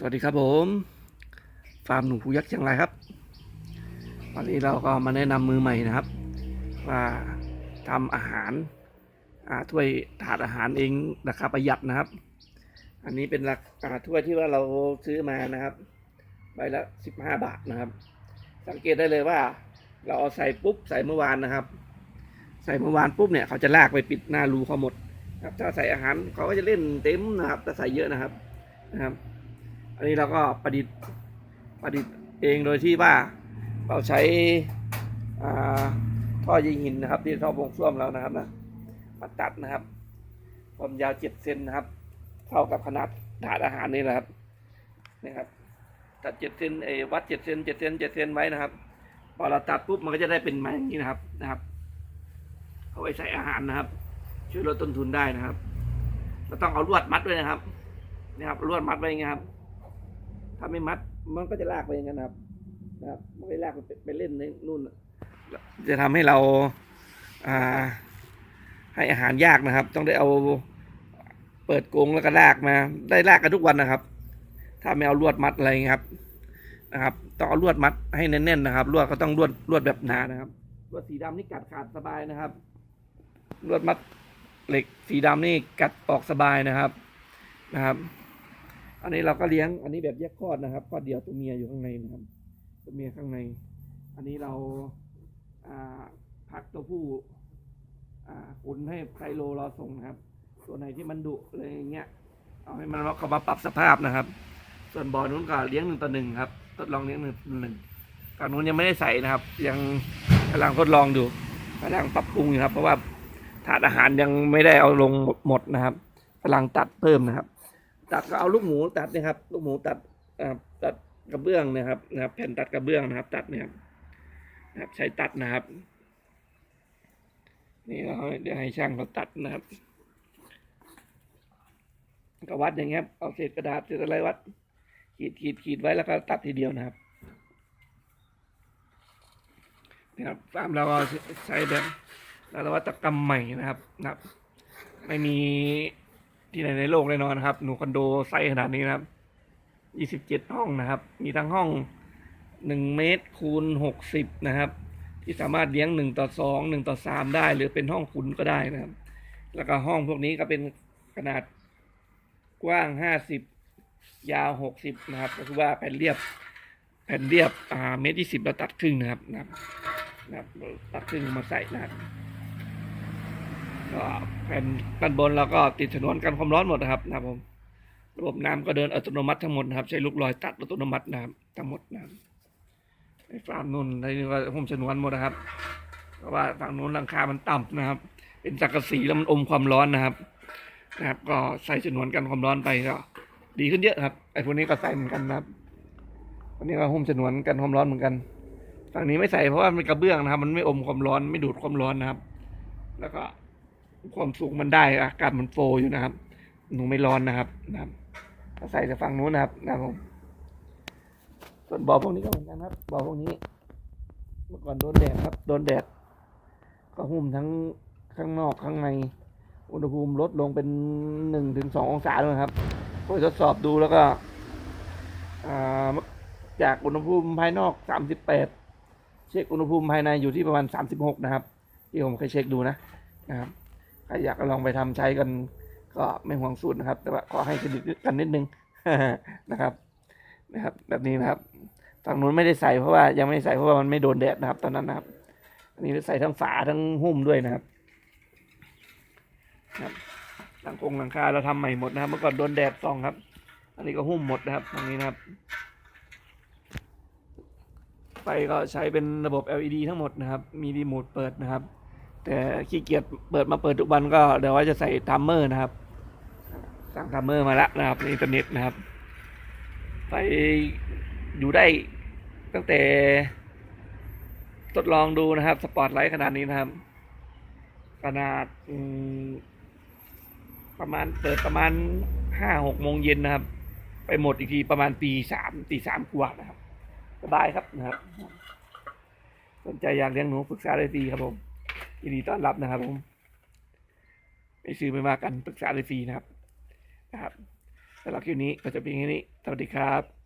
สวัสดีครับผม ฟาร์มหนูภูยักษ์เชียงรายครับ วันนี้เราก็มาแนะนำมือใหม่นะครับ ว่าทำอาหารถ้วยถาดอาหารเองราคาประหยัดนะครับ อันนี้เป็นราคาถ้วยที่ว่าเราซื้อมานะครับใบละสิบห้าบาทนะครับ สังเกตได้เลยว่า เราเอาใส่ปุ๊บใส่เมื่อวานนะครับ ใส่เมื่อวานปุ๊บเนี่ยเขาจะลากไปปิดหน้ารูเขาหมดครับถ้าใส่อาหารเขาก็จะเล่นเต็มนะครับถ้าใส่เยอะนะครับนะครับ อันนี้เราก็ประดิษฐ์ประดิษฐ์เองโดยที่ว่าเราใช้ท่อยิงหินนะครับที่ท่อวงส้วมเรานะครับนะมาตัดนะครับ ความยาวเจ็ดเซนนะครับ เท่ากับขนาดถาดอาหารนี่แหละครับนี่ครับ ตัดเจ็ดเซนเอวัดเจ็ดเซนเจ็ดเซนเจ็ดเซนไว้นะครับ พอเราตัดปุ๊บมันก็จะได้เป็นไม้อย่างนี้นะครับนะครับเอาไว้ใส่อาหารนะครับ ช่วยลดต้นทุนได้นะครับเราต้องเอาลวดมัดด้วยนะครับนี่ครับลวดมัดไว้อย่างครับ ถ้าไม่มัดมันก็จะลากไปอย่างนั้นนะครับ นะครับมันไม่ลากไปไปเล่นในนู่นน่ะจะทำให้เราอ่า ให้อาหารยากนะครับ ต้องได้เอาเปิดกรงแล้วก็ลากมา ได้ลากกันทุกวันนะครับ ถ้าไม่เอาลวดมัดอะไรเงี้ยครับ นะครับ ต้องเอาลวดมัดให้แน่นๆนะครับลวดก็ต้องลวดลวดแบบหนานะครับลวดสีดำนี่กัดขาดสบายนะครับลวดมัดเหล็กสีดำนี่กัดออกสบายนะครับนะครับ อันนี้เราก็เลี้ยงอันนี้แบบแยกคลอดนะครับคลอดเดียวตัวเมียอยู่ข้างในนะครับ ตัวเมียข้างใน อันนี้เราพักตัวผู้อ่าขุนให้ไคโลเราส่งนะครับตัวไหนที่มันดุอะไรอย่างเงี้ยเอาให้มันเขามาปรับสภาพนะครับ ส่วนบ่อนู้นก็เลี้ยงหนึ่งต่อหนึ่งครับทดลองเลี้ยงหนึ่งต่อหนึ่งตอนนู้นยังไม่ได้ใส่นะครับ ยังกำลังทดลองดูกำลังปรับปรุงอยู่ครับ เพราะว่าถาดอาหารยังไม่ได้เอาลงหมดนะครับกำลังตัดเพิ่มนะครับ ตัดก็เอาลูกหมูตัดนะครับ ลูกหมูตัดตัดกระเบื้องนะครับนะครับ แผ่นตัดกระเบื้องนะครับ ตัดเนี่ยครับนะครับ ใช้ตัดนะครับ นี่เราเดี๋ยวให้ช่างเขาตัดนะครับก็วัดอย่างเงี้ยเอาเศษกระดาษเศษอะไรวัด ขีดขีดขีดไว้แล้วก็ตัดทีเดียวนะครับนะครับฟาร์มเราก็ใช้แบบนวัตกรรมใหม่นะครับนะครับ ไม่มี ที่ไหนในโลกแน่นอนนะครับ หนูคอนโดไซส์ขนาดนี้นะครับยี่สิบเจ็ดห้องนะครับ มีทั้งห้องหนึ่งเมตรคูณหกสิบนะครับ ที่สามารถเลี้ยงหนึ่งต่อสองหนึ่งต่อสามได้ หรือเป็นห้องขุนก็ได้นะครับ แล้วก็ห้องพวกนี้ก็เป็นขนาดกว้างห้าสิบยาวหกสิบนะครับ ก็คือว่าแผ่นเรียบ แผ่นเรียบอ่าเมตรยี่สิบเราตัดครึ่งนะครับนะครับนะครับตัดครึ่งมาใส่นะครับ ก็แผ่นด้านบนเราก็ติดฉนวนกันความร้อนหมดนะครับนะครับผมระบบน้ำก็เดินอัตโนมัติทั้งหมดนะครับ ใช้ลูกลอยตัดอัตโนมัตินะครับทั้งหมดนะครับไอ้ฟาร์มนุ่นในนี้ก็ผมฉนวนหมดนะครับ เพราะว่าฝั่งนู้นหลังคา มันต่ำนะครับ เป็นสังกะสีแล้วมันอมความร้อนนะครับ นะครับ ก็ใส่ฉนวนกันความร้อนไปก็ดีขึ้นเยอะครับไอ้พวกนี้ก็ใส่เหมือนกันนะครับอันนี้ก็หุ้มฉนวนกันความร้อนเหมือนกันฝั่งนี้ไม่ใส่เพราะว่ามันกระเบื้องนะครับ มันไม่อมความร้อนไม่ดูดความร้อนนะครับ แล้วก็ ความสูงมันได้อากาศมันโฟอยู่นะครับ หนูไม่ร้อนนะครับนะครับก็ใส่จากฝั่งนู้นนะครับนะครับผมส่วนบ่อพวกนี้ก็เหมือนกันครับบ่อพวกนี้ เมื่อก่อนโดนแดดครับ โดนแดด ก็หุ้มทั้งข้างนอกข้างใน อุณหภูมิลดลงเป็นหนึ่งถึงสององศาเลยครับก็ทดสอบดูแล้วก็อ่าจากอุณหภูมิภายนอกสามสิบแปดเช็คอุณหภูมิภายในอยู่ที่ประมาณสามสิบหกนะครับ ที่ผมเคยเช็คดูนะนะครับ ใครอยากลองไปทำใช้กัน ก็ไม่ห่วงสูตรนะครับ แต่ว่าขอให้เครดิตกันนิดนึงนะครับ นะครับ แบบนี้นะครับฝั่งนู้นไม่ได้ใส่เพราะว่ายังไม่ได้ใส่เพราะว่ามันไม่โดนแดดนะครับ ตอนนั้นนะครับ อันนี้ใส่ทั้งฝาทั้งหุ้มด้วยนะครับครับหลังคงหลังคาเราทำใหม่หมดนะครับ เมื่อก่อนโดนแดดส่องครับ อันนี้ก็หุ้มหมดนะครับตรงนี้นะครับไฟก็ใช้เป็นระบบ LED ทั้งหมดนะครับ มีรีโมทเปิดนะครับ แต่ขี้เกียจเปิดมาเปิดทุกวันก็เดี๋ยวว่าจะใส่ทัมเมอร์นะครับ สั่งทัมเมอร์มาแล้วนะครับในอินเทอร์เน็ตนะครับไฟอยู่ได้ตั้งแต่ ทดลองดูนะครับ สปอตไลท์ขนาดนี้นะครับ ขนาดประมาณเปิดประมาณห้าหกโมงเย็นนะครับ ไปหมดอีกทีประมาณตีสามตีสามกว่านะครับสบายครับนะครับ สนใจอยากเลี้ยงหนูปรึกษาได้ฟรีครับผม ยินดีต้อนรับนะครับผมไม่ซื้อไม่มากันปรึกษาได้ฟรีนะครับนะครับสสำหรับคลิปนี้ก็จะเป็นแค่นี้สวัสดีครับ